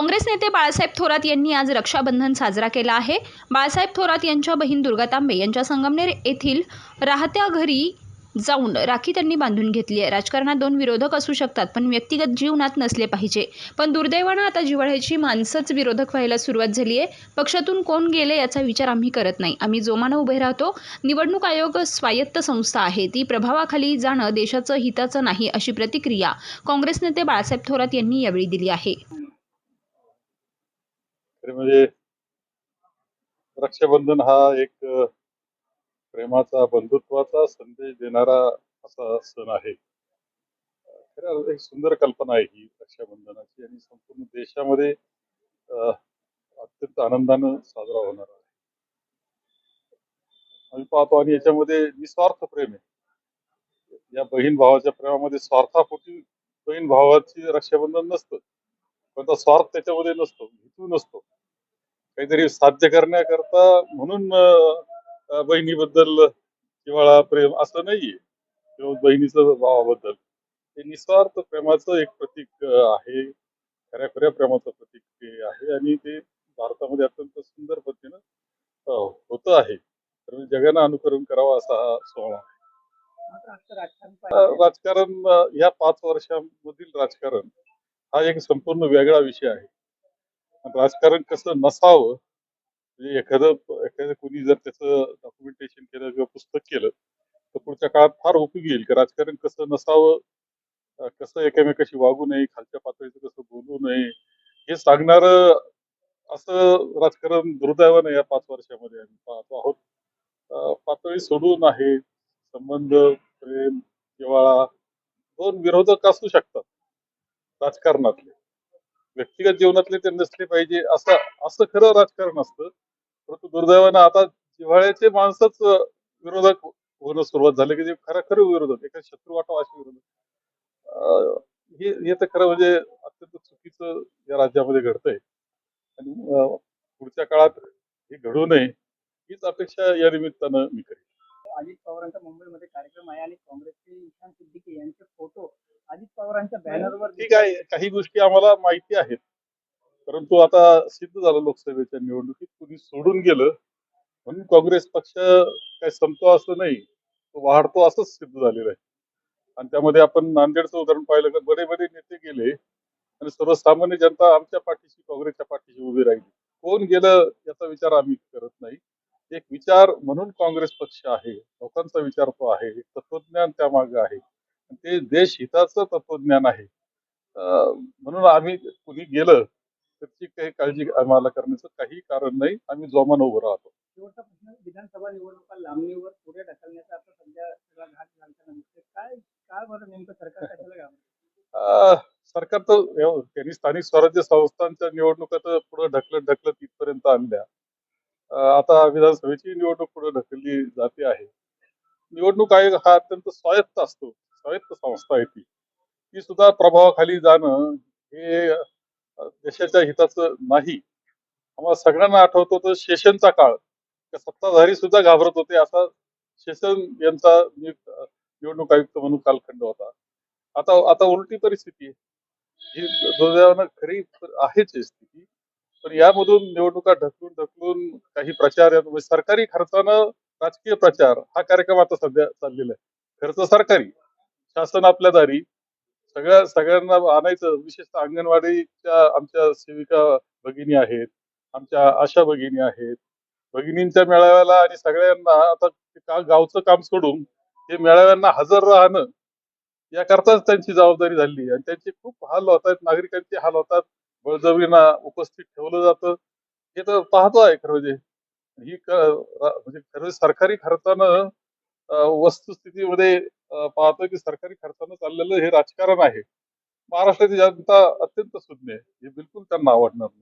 काँग्रेस नेते बाळासाहेब थोरात यांनी आज रक्षाबंधन साजरा केला आहे. बाळासाहेब थोरात यांच्या बहीण दुर्गा तांबे यांच्या संगमनेर येथील राहत्या घरी जाऊन राखी त्यांनी बांधून घेतली आहे. राजकारणात दोन विरोधक असू शकतात पण व्यक्तिगत जीवनात नसले पाहिजे. पण दुर्दैवानं आता जिव्हाळ्याची माणसंच विरोधक व्हायला सुरुवात झाली आहे. पक्षातून कोण गेले याचा विचार आम्ही करत नाही. आम्ही जोमानं उभे राहतो. निवडणूक आयोग स्वायत्त संस्था आहे. ती प्रभावाखाली जाणं देशाचं हिताचं नाही अशी प्रतिक्रिया काँग्रेस नेते बाळासाहेब थोरात यांनी यावेळी दिली आहे. खरे म्हणजे रक्षाबंधन हा एक प्रेमाचा बंधुत्वाचा संदेश देणारा असा सण आहे. खरं एक सुंदर कल्पना आहे ही रक्षाबंधनाची आणि संपूर्ण देशामध्ये अत्यंत आनंदानं साजरा होणार आहे. आम्ही पाहतो आणि याच्यामध्ये निस्वार्थ प्रेम आहे. या बहीण भावाच्या प्रेमामध्ये स्वार्थापोटी बहीण भावाची रक्षाबंधन नसतं. कोणता स्वार्थ त्याच्यामध्ये नसतो हेतू नसतो. काहीतरी साध्य करण्याकरता म्हणून बहिणीबद्दल जिव्हाळा प्रेम असं नाहीये. किंवा बहिणीचं भावाबद्दल. हे निस्वार्थ प्रेमाचं एक प्रतीक आहे. खऱ्या खऱ्या प्रेमाचं प्रतीक ते आहे आणि ते भारतामध्ये अत्यंत सुंदर पद्धतीनं होतं आहे. तर जगानं अनुकरण करावं असा हा सोहळा. राजकारण या पाच वर्षांमधील राजकारण हा एक संपूर्ण वेगळा विषय आहे. राजकारण कसं नसावं म्हणजे एखादं एखादं कुणी जर त्याचं डॉक्युमेंटेशन केलं किंवा पुस्तक केलं तर पुढच्या काळात फार उपयोगी येईल. की राजकारण कसं नसावं कसं एकमेकाशी वागू नये खालच्या पातळीचं कसं बोलू नये हे सांगणार असं राजकारण दुर्दैवानं या पाच वर्षामध्ये आम्ही पाहतो आहोत. पातळी सोडून आहे संबंध प्रेम जिव्हाळा दोन विरोधक असू शकतात. राजकारणातले. व्यक्तिगत जीवनातले ते नसले पाहिजे असं असं खरं राजकारण असतं. परंतु दुर्दैवानं आता जिव्हाळ्याचे माणसंच विरोधक होणं सुरुवात झाली की जे खरं खरं विरोधक एका शत्रू वाटावं असे विरोधक. हे हे तर खरं म्हणजे अत्यंत चुकीचं या राज्यामध्ये घडतंय. आणि पुढच्या काळात हे घडू नये हीच अपेक्षा या निमित्तानं मी करेन. अजित पवारांचा मुंबईमध्ये कार्यक्रम आहे आणि काँग्रेसचे ईशान सिद्दीकी यांचे फोटो अजित पवारांच्या बॅनरवर ठीक आहे. काही गोष्टी आम्हाला माहिती आहेत. परंतु आता सिद्ध झालं लोकसभेच्या निवडणुकीत. कुणी सोडून गेलं म्हणून काँग्रेस पक्ष काय संपतो असं नाही. तो वाढतो असंच सिद्ध झालेलं आहे. आणि त्यामध्ये आपण नांदेडचं उदाहरण पाहिलं तर बडे बडे नेते गेले आणि सर्वसामान्य जनता आमच्या पाठीशी काँग्रेसच्या पाठीशी उभी राहिली. कोण गेलं याचा विचार आम्ही करत नाही. एक विचार म्हणून काँग्रेस पक्ष आहे. लोकांचा विचार तो आहे. तत्वज्ञान त्यामागे आहे. आणि ते देश हिताचं तत्वज्ञान आहे. म्हणून आम्ही कुणी गेलं त्याची काही काळजी आम्हाला करण्याचं काही कारण नाही. आम्ही जोमानं उभं राहतो. शेवटचा प्रश्न विधानसभा निवडणुका लांबणीवर पुढे ढकलण्याचा आता सध्या सगळा घाट घालताना दिसतोय. काय काय बरं नेमकं सरकार कशाला घाबरतं? अं, सरकार तर त्यांनी स्थानिक स्वराज्य संस्थांच्या निवडणुका तर पुढे ढकलत ढकलत इथपर्यंत आणल्या. आता विधानसभेची निवडणूक पुढे ढकलली जाते आहे. निवडणूक आयोग हा अत्यंत स्वायत्त असतो. स्वायत्त संस्था आहे ती. ती सुद्धा प्रभावाखाली जाणं हे देशाच्या हिताचं नाही. आम्हाला सगळ्यांना आठवतो तर शेषनचा काळ. सत्ताधारी सुद्धा घाबरत होते. असा शेषन यांचा नियुक्त निवडणूक आयुक्त म्हणून कालखंड होता. आता आता उलटी परिस्थिती आहे. ही दुर्दैवानं खरी आहेच स्थिती. पण यामधून निवडणुका ढकलून ढकलून काही प्रचार यात- म्हणजे सरकारी खर्चानं राजकीय प्रचार हा कार्यक्रम आता सध्या चाललेला आहे. खर्च सरकारी. शासन आपल्या दारी. सगळ्या सगळ्यांना आणायचं. विशेषतः अंगणवाडीच्या आमच्या सेविका भगिनी आहेत. आमच्या आशा भगिनी आहेत. भगिनींच्या मेळाव्याला आणि सगळ्यांना आता का- गावचं काम सोडून हे मेळाव्यांना हजर राहणं याकरताच त्यांची जबाबदारी झाली. आणि त्यांचे खूप हाल होत आहेत नागरिकांचे हाल होतात. बळजबरीना उपस्थित ठेवलं जातं. हे तर पाहतो आहे खरं म्हणजे. ही म्हणजे खरं सरकारी खर्चानं वस्तुस्थितीमध्ये पाहतोय की सरकारी खर्चानं चाललेलं हे राजकारण आहे. महाराष्ट्राची जनता अत्यंत सुज्ञ आहे. हे बिलकुल त्यांना आवडणार नाही.